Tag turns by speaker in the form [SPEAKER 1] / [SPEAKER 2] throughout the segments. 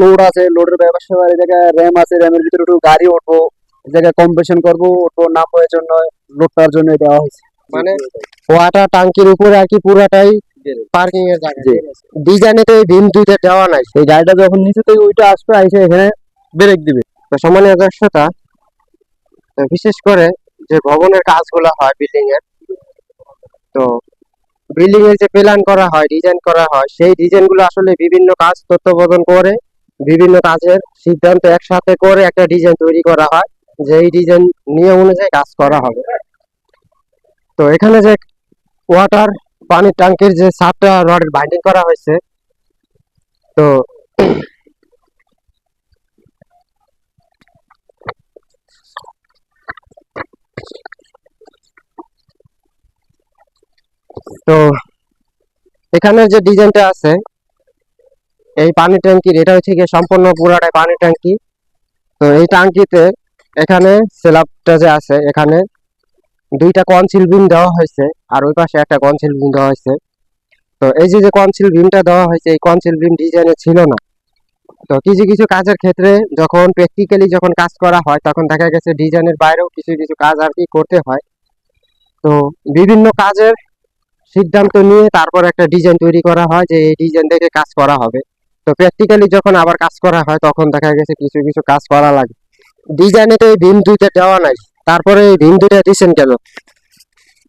[SPEAKER 1] Load আছে লোডের ব্যবসা এই জায়গায় র্যাম আছে র্যামের ভিতরে একটু গাড়ি উঠবো এই জায়গায় কম্পিটিশন করব উঠবো নামবো এর জন্য লোডটার জন্য দেওয়া হয়েছে।
[SPEAKER 2] মানে? ওয়াটার ট্যাঙ্কির উপরে আর কি পুরাটাই পার্কিং এর জায়গা। ডিজাইনে তো এই ভীম দুইটা দেওয়া নাই।
[SPEAKER 1] এই গাড়িটা যখন নিচে থেকে ওইটা আসবে এসে এখানে ব্রেক দিবে।
[SPEAKER 2] তো সম্মানীয় দর্শকতা বিশেষ করে যে ভবনের কাজগুলো হয় বিল্ডিং এর তো বিল্ডিং এর যে প্ল্যান করা হয় ডিজাইন করা হয় সেই ডিজাইনগুলো আসলে বিভিন্ন কাজ তত্ত্বাবধান করে বিভিন্ন কাজের সিদ্ধান্ত একসাথে করে একটা ডিজাইন তৈরি করা হয়, যে এই ডিজাইন নিয়ম অনুযায়ী কাজ করা হবে। তো এখানে যে ওয়াটার পানির ট্যাঙ্কের যে সাতটা রডের বাইন্ডিং করা হয়েছে, তো তো এখানে যে ডিজাইনটা আছে এই পানি ট্যাঙ্কির, এটা হচ্ছে গিয়ে সম্পূর্ণ পুরাটাই পানি ট্যাঙ্কি। তো এই ট্যাঙ্কিতে এখানে স্ল্যাবটা যে আছে, এখানে দুইটা কনসিল বিম দেওয়া হয়েছে, আর ওই পাশে একটা কনসিল বিম দেওয়া হয়েছে। তো এই যে যে কনসিল বিমটা দেওয়া হয়েছে, এই কনসিল বিম ডিজাইনে ছিল না। তো কিছু কিছু কাজের ক্ষেত্রে যখন প্র্যাকটিক্যালি যখন কাজ করা হয়, তখন দেখা গেছে ডিজাইনের বাইরেও কিছু কিছু কাজ আর কি করতে হয়। তো বিভিন্ন কাজের সিদ্ধান্ত নিয়ে তারপর একটা ডিজাইন তৈরি করা হয়, যে এই ডিজাইন দেখে কাজ করা হবে। তো প্র্যাকটিক্যালি যখন আবার কাজ করা হয় তখন দেখা গেছে কিছু কিছু কাজ করা লাগে। ডিজাইনে তো এই ভীম দুইটা দেওয়া নাই। তারপরে এই ভীম দুইটা দিচ্ছেন কেন?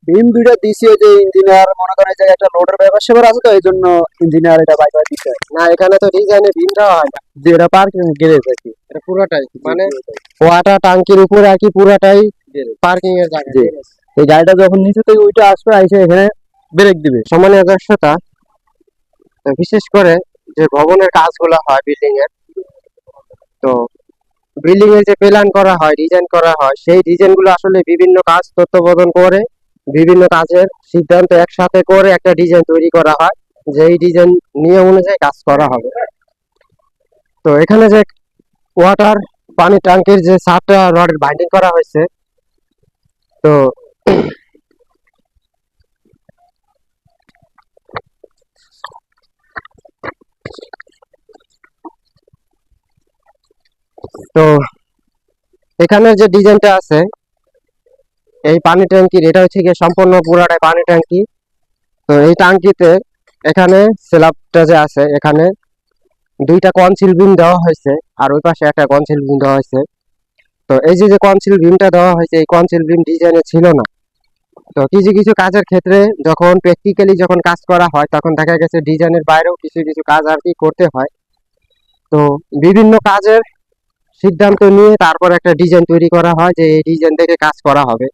[SPEAKER 1] বিম দুইটা দিছি যে ইঞ্জিনিয়ার মনে করে যে একটা লোডের ব্যবসা আছে তো এই জন্য ইঞ্জিনিয়ার এটা বাই বাই দিচ্ছে
[SPEAKER 2] না এখানে তো ডিজাইনে ভীম দেওয়া হয় না।
[SPEAKER 1] যে এটা পার্কিং গ্যারেজ আর কি?
[SPEAKER 2] এটা পুরোটাই মানে ওয়াটার ট্যাঙ্কির উপরে আর কি পুরাটাই পার্কিং এর জায়গা
[SPEAKER 1] এই গাড়িটা যখন নিচে থেকে ওইটা আসবে আইসে এখানে ব্রেক দিবে।
[SPEAKER 2] সমানে দর্শকতা বিশেষ করে যে ভবনের কাজগুলো হয় বিল্ডিং এর, তো বিল্ডিং এর যে প্ল্যান করা হয় ডিজাইন করা হয়, সেই ডিজাইনগুলো আসলে বিভিন্ন কাজ তত্ত্বাবধান করে, বিভিন্ন কাজের সিদ্ধান্ত একসাথে করে একটা ডিজাইন তৈরি করা হয় যে এই ডিজাইন নিয়ম অনুযায়ী কাজ করা হবে। তো এখানে যে ওয়াটার পানি ট্যাঙ্কের যে সাতটা রডের বাইন্ডিং করা হয়েছে, তো তো এখানের যে ডিজাইনটা আছে, এই পানি ট্যাঙ্কির এটা হচ্ছে গিয়ে সম্পূর্ণ পুরাটাই পানি ট্যাঙ্কি। তো এই ট্যাঙ্কিতে এখানে স্ল্যাবটা যে আছে, এখানে দুইটা কনসিল বিম দেওয়া হয়েছে আর ওই পাশে একটা কনসিল বিম দেওয়া হয়েছে। তো এই যে যে কনসিল বিমটা দেওয়া হয়েছে, এই কনসিল বিম ডিজাইনে ছিল না। তো কিছু কিছু কাজের ক্ষেত্রে যখন প্র্যাকটিক্যালি যখন কাজ করা হয়, তখন দেখা গেছে ডিজাইনের বাইরেও কিছু কিছু কাজ আর কি করতে হয়। তো বিভিন্ন কাজের সিদ্ধান্ত নিয়ে তারপর একটা ডিজাইন তৈরি করা হয় যে এই ডিজাইন থেকে কাজ করা হবে।